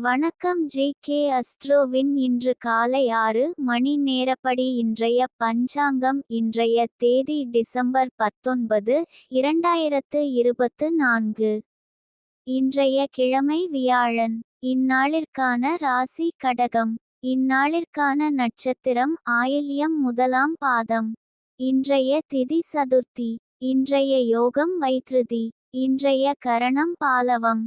வணக்கம் J K அஸ்ட்ரோவின். இன்று காலை ஆறு மணி நேரப்படி இன்றைய பஞ்சாங்கம் இன்றைய தேதி டிசம்பர் பத்தொன்பது இரண்டாயிரத்து இருபத்து நான்கு. இன்றைய கிழமை வியாழன். இந்நாளிற்கான ராசி கடகம். இந்நாளிற்கான நட்சத்திரம் ஆயில்யம் முதலாம் பாதம். இன்றைய திதி சதுர்த்தி. இன்றைய யோகம் வைத்ருதி. இன்றைய கரணம் பாலவம்.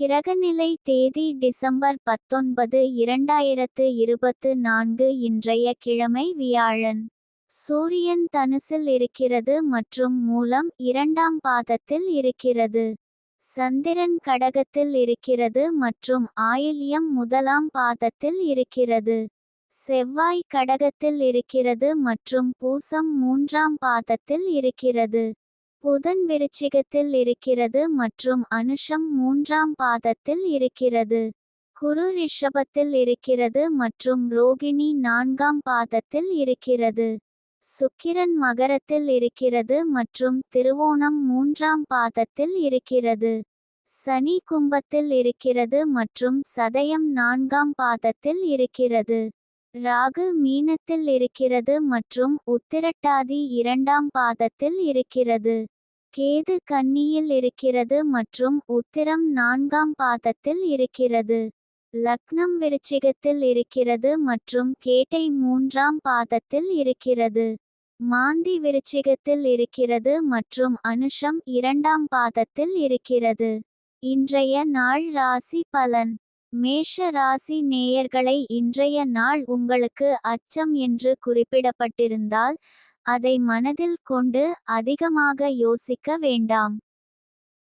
கிரகநிலை தேதி டிசம்பர் பத்தொன்பது இரண்டாயிரத்து இருபத்து நான்கு இன்றைய கிழமை வியாழன். சூரியன் தனுசில் இருக்கிறது மற்றும் மூலம் இரண்டாம் பாதத்தில் இருக்கிறது. சந்திரன் கடகத்தில் இருக்கிறது மற்றும் ஆயில்யம் முதலாம் பாதத்தில் இருக்கிறது. செவ்வாய் கடகத்தில் இருக்கிறது மற்றும் பூசம் மூன்றாம் பாதத்தில் இருக்கிறது. புதன் விருச்சிகத்தில் இருக்கிறது மற்றும் அனுஷம் மூன்றாம் பாதத்தில் இருக்கிறது. குரு ரிஷபத்தில் இருக்கிறது மற்றும் ரோகிணி நான்காம் பாதத்தில் இருக்கிறது. சுக்கிரன் மகரத்தில் இருக்கிறது மற்றும் திருவோணம் மூன்றாம் பாதத்தில் இருக்கிறது. சனி கும்பத்தில் இருக்கிறது மற்றும் சதயம் நான்காம் பாதத்தில் இருக்கிறது. ராகு மீனத்தில் இருக்கிறது மற்றும் உத்திரட்டாதி இரண்டாம் பாதத்தில் இருக்கிறது. கேது கன்னியில் இருக்கிறது மற்றும் உத்திரம் நான்காம் பாதத்தில் இருக்கிறது. லக்னம் விருச்சிகத்தில் இருக்கிறது மற்றும் கேட்டை மூன்றாம் பாதத்தில் இருக்கிறது. மாந்தி விருச்சிகத்தில் இருக்கிறது மற்றும் அனுஷம் இரண்டாம் பாதத்தில் இருக்கிறது. இன்றைய நாள் ராசி பலன். மேஷ ராசி நேயர்களை இன்றைய நாள் உங்களுக்கு அச்சம் என்று குறிப்பிடப்பட்டிருந்தால் அதை மனதில் கொண்டு அதிகமாக யோசிக்க வேண்டாம்.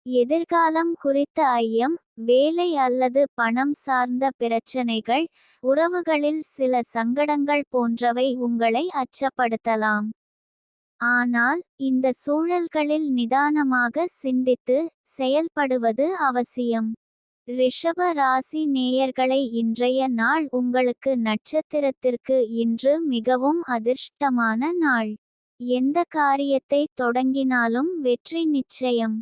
எதிர்காலம் குறித்த ஐயம் வேலை அல்லது பணம் சார்ந்த பிரச்சனைகள் உறவுகளில் சில சங்கடங்கள் போன்றவை உங்களை அச்சப்படுத்தலாம். ஆனால் இந்த சூழல்களில் நிதானமாக சிந்தித்து செயல்படுவது அவசியம். ரிஷப ராசி நேயர்களை இன்றைய நாள் உங்களுக்கு நட்சத்திரத்திற்கு இன்று மிகவும் அதிர்ஷ்டமான நாள். எந்த காரியத்தை தொடங்கினாலும் வெற்றி நிச்சயம்.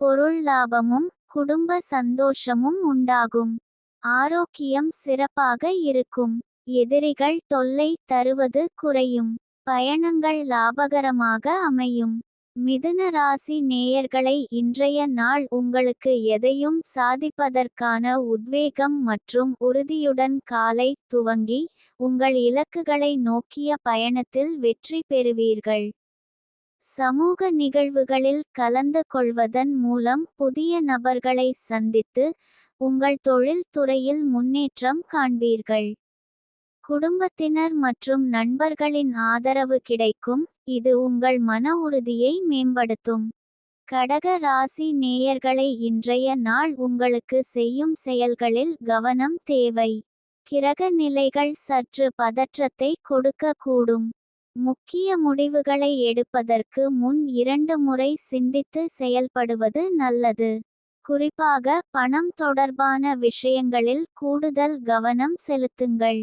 பொருள் லாபமும் குடும்ப சந்தோஷமும் உண்டாகும். ஆரோக்கியம் சிறப்பாக இருக்கும். எதிரிகள் தொல்லை தருவது குறையும். பயணங்கள் லாபகரமாக அமையும். மிதுன ராசி நேயர்களை இன்றைய நாள் உங்களுக்கு எதையும் சாதிப்பதற்கான உத்வேகம் மற்றும் உறுதியுடன் காலை துவங்கி உங்கள் இலக்குகளை நோக்கிய பயணத்தில் வெற்றி பெறுவீர்கள். சமூக நிகழ்வுகளில் கலந்து கொள்வதன் மூலம் புதிய நபர்களை சந்தித்து உங்கள் தொழில் துறையில் முன்னேற்றம் காண்பீர்கள். குடும்பத்தினர் மற்றும் நண்பர்களின் ஆதரவு கிடைக்கும் இது உங்கள் மன உறுதியை மேம்படுத்தும். கடக ராசி நேயர்களை இன்றைய நாள் உங்களுக்கு செய்யும் செயல்களில் கவனம் தேவை. கிரக நிலைகள் சற்று பதற்றத்தை கொடுக்கக்கூடும். முக்கிய முடிவுகளை எடுப்பதற்கு முன் இரண்டு முறை சிந்தித்து செயல்படுவது நல்லது. குறிப்பாக பணம் தொடர்பான விஷயங்களில் கூடுதல் கவனம் செலுத்துங்கள்.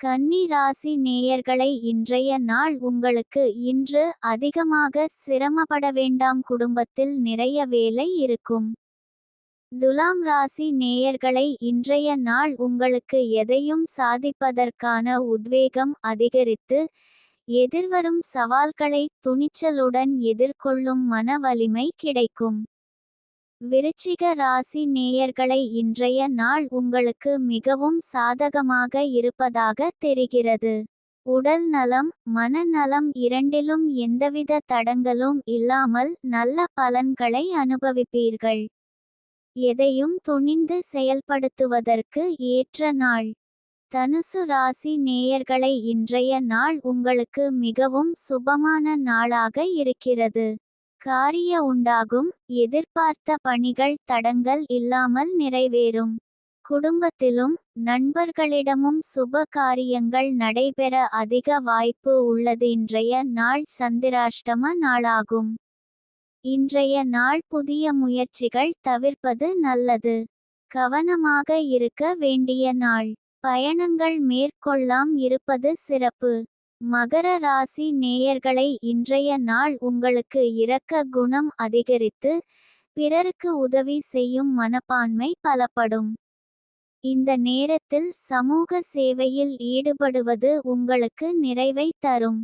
கன்னி ராசி நேயர்களை இன்றைய நாள் உங்களுக்கு இன்று அதிகமாக சிரமப்பட வேண்டாம். குடும்பத்தில் நிறைய வேலை இருக்கும். துலாம் ராசி நேயர்களை இன்றைய நாள் உங்களுக்கு எதையும் சாதிப்பதற்கான உத்வேகம் அதிகரித்து எதிர்வரும் சவால்களை துணிச்சலுடன் எதிர்கொள்ளும் மன வலிமை கிடைக்கும். விருச்சிக ராசி நேயர்களை இன்றைய நாள் உங்களுக்கு மிகவும் சாதகமாக இருப்பதாக தெரிகிறது. உடல் நலம் மனநலம் இரண்டிலும் எந்தவித தடங்கலும் இல்லாமல் நல்ல பலன்களை அனுபவிப்பீர்கள். எதையும் துணிந்து செயல்படுத்துவதற்கு ஏற்ற நாள். தனுசு ராசி நேயர்களை இன்றைய நாள் உங்களுக்கு மிகவும் சுபமான நாளாக இருக்கிறது. காரிய உண்டாகும் எதிர்பார்த்த பணிகள் தடங்கள் இல்லாமல் நிறைவேறும். குடும்பத்திலும் நண்பர்களிடமும் சுப காரியங்கள் நடைபெற அதிக வாய்ப்பு உள்ளது. இன்றைய நாள் சந்திராஷ்டம நாளாகும். இன்றைய நாள் புதிய முயற்சிகள் தவிர்ப்பது நல்லது. கவனமாக இருக்க வேண்டிய நாள். பயணங்கள் மேற்கொள்ளாம் இருப்பது சிறப்பு. மகர ராசி நேயர்களை இன்றைய நாள் உங்களுக்கு இரக்க குணம் அதிகரித்து பிறருக்கு உதவி செய்யும் மனப்பான்மை பலப்படும். இந்த நேரத்தில் சமூக சேவையில் ஈடுபடுவது உங்களுக்கு நிறைவை தரும்.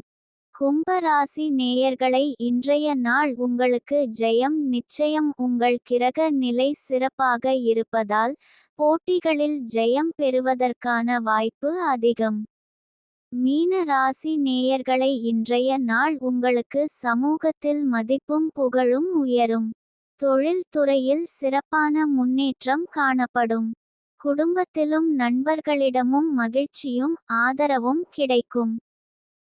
கும்பராசி நேயர்களை இன்றைய நாள் உங்களுக்கு ஜெயம் நிச்சயம் உங்கள் கிரக நிலை சிறப்பாக இருப்பதால் போட்டிகளில் ஜெயம் பெறுவதற்கான வாய்ப்பு அதிகம். மீன ராசி நேயர்களை இன்றைய நாள் உங்களுக்கு சமூகத்தில் மதிப்பும் புகழும் உயரும். தொழில்துறையில் சிறப்பான முன்னேற்றம் காணப்படும். குடும்பத்திலும் நண்பர்களிடமும் மகிழ்ச்சியும் ஆதரவும் கிடைக்கும்.